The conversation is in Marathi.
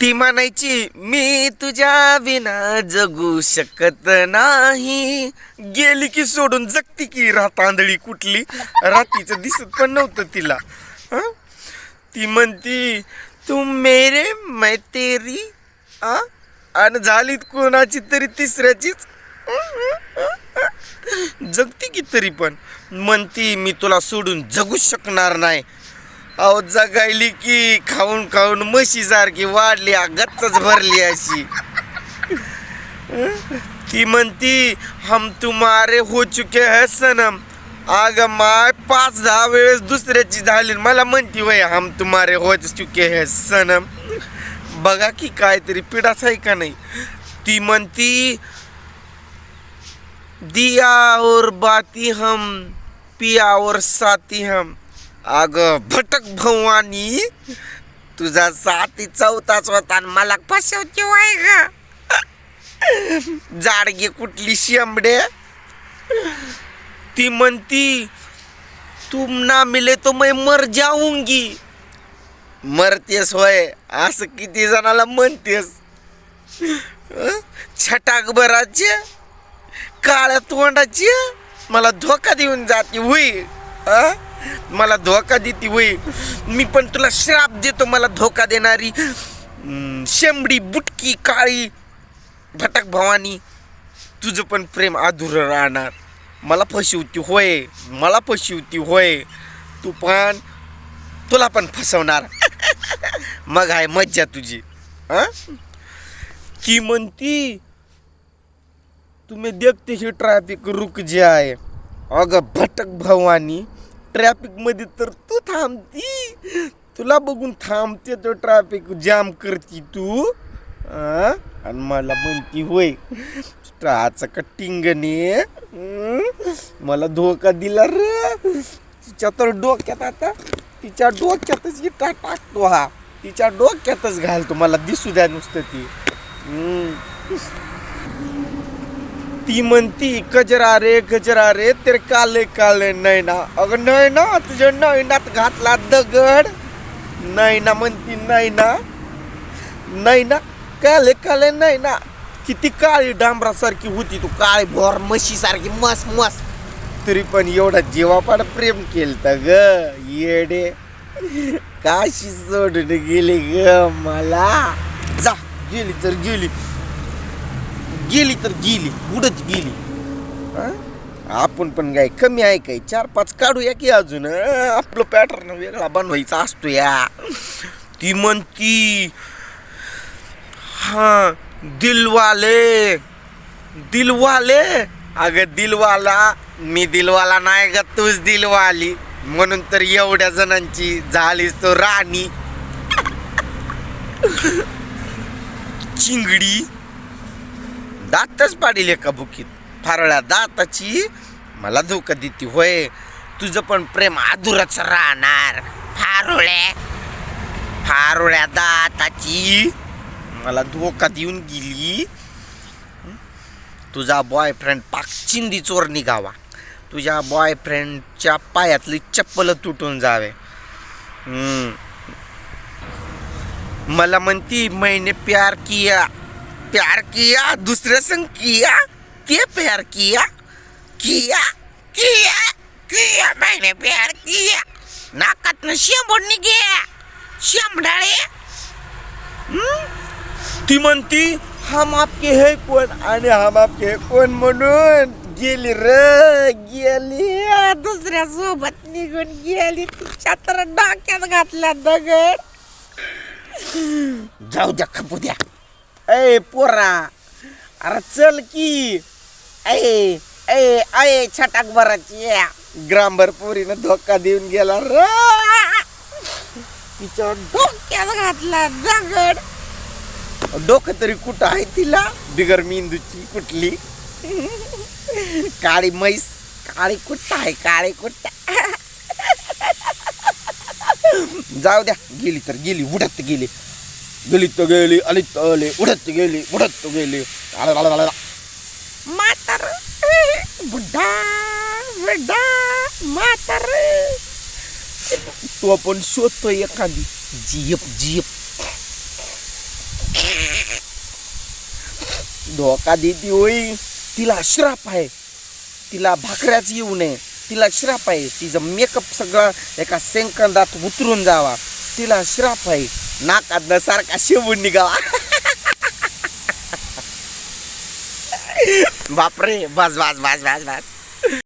ती म्हणायची मी तुझ्या विना जगू शकत नाही. गेली की सोडून जगती की रातांदळी कुठली? रातीचं दिसत पण नव्हतं तिला. हं? ती म्हणती तू मेरे मैं तेरी आ? आणि झालीत कोणाची तरी तिसऱ्याचीच? जगती की तरी पण. म्हणती मी तुला सोडून जगू शकणार नाही. अहो जगायली की खाऊन खाऊन म्हशी सारखी वाढली गच्चच भरली अशी. ती म्हणती हम तुम्हारे हो चुके है सनम. अग माय पाच दहा वेळेस दुसऱ्याची झाली. मला म्हणती वय हम तुम्हारे हो चुके है सनम. बघा की काहीतरी पिढाच आहे का नाही. ती म्हणती दिया और बाती हम पिया और साथी हम. अग भटक भवानी. तुझा साती चौथाच होता आणि मला फसवते वाय ग. जाडगे कुठली शेंबडे? ती म्हणती तुम ना मिले तो मैं मर जाऊंगी. मरतेस होय असं किती जणाला म्हणतेस. छटाकभराचे छटाक भराचे? काळ्या तोंडाची? मला धोका देऊन जाते होई. मला धोका देते वय मी पण तुला श्राप देतो मला धोका देणारी. शेंबडी बुटकी काळी. भटक भवानी तुझं पण प्रेम अधुरं राहणार. मला फसवती होय मला फसवती होय. तू पण तुला पण फसवणार. मग आहे मज्जा तुझी. हा? ती म्हणती तुम्ही देखते ही ट्रॅफिक रुक जे आहे अगं भटक भवानी ट्रॅफिकमध्ये तर तू थांबती. तुला बघून थांबते तो ट्रॅफिक जाम करती तू. आणि मला म्हणती होय स्टाचा का टिंगणे मला धोका दिला र. तिच्या तर डोक्यात आता तिच्या डोक्यातच इटा टाकतो हा. तिच्या डोक्यातच घालतो. मला दिसू द्या नुसतं ती. ती म्हणती कजरा रे गजरा रे तर काले काले नैना. अगं नैना तुझ्या नैनात घातला दगड. नैना म्हणती नैना नैना काले काले नैना किती काळी डांबरासारखी होती तू काळी भोर म्हशी सारखी मस मस. तरी पण एवढा जीवापाड प्रेम केलता ग येडे. काशी सोडून गेली ग मला. जा गेली तर गेली. गेली तर गेली उडत गेली. हं? आपण पण काय कमी आहे काय? चार पाच काढूया की अजून आपलं पॅटर्न वेगळा बनवायचा असतो या. ती म्हणती हा दिलवाले दिलवाले. अगं दिलवाला मी दिलवाला नाही ग तूच दिलवाली. म्हणून तर एवढ्या जणांची झालीस तो राणी. चिंगडी. दातच पाडील एका बुकीत. फारळ्या दाताची मला धोका देते होय. तुझं पण प्रेम अधुरच राहणार. फारुळे फारुळ्या दाताची मला धोका देऊन गेली. तुझा बॉयफ्रेंड पाकचिंदी चोर निघावा. तुझ्या बॉयफ्रेंडच्या पायातली चप्पल तुटून जावे. मला म्हणती महिने प्यार किया. प्यार किया दुसरे संग किया ते प्यार किया किया किया किया मैंने प्यार किया। नाकातनं शेंबूड निघे शेंबडाळे ती म्हणती हम आपके हे कोण आणि हम आपके हे कोण म्हणून गेली र गेली दुसऱ्या सोबत निघून गेली तिच्या तर डोक्यात घातला दगड. जाऊ द्या खपू द्या. ए पोरा अरे चल की. ऐ ऐ ऐ छटाक भराची ग्रामभर पोरीनं धोका देऊन गेला. र. तिच्या डोक्यात घातला दगड. डोकं तरी कुठं आहे तिला? बिगर मेंदूची कुठली? काळी म्हैस काळी कुठं आहे काळी कुठं? जाऊ द्या गेली तर गेली उडत गेली. गलित गेली अलित आले उडत गेली उडत गेली. मातर बुड्ढा मातर तू तो आपण शोधतोय एखादी. जियप जियप धोका देती होई. तिला श्राप आहे. तिला भाकऱ्याच येऊ नये. तिला श्राप आहे. तिचा मेकअप सगळा एका सेंकंदात उतरून जावा. तिला श्राप आहे. नाकातनं सारखा शेवून निघावा. बापरे बस बस बस बस बस.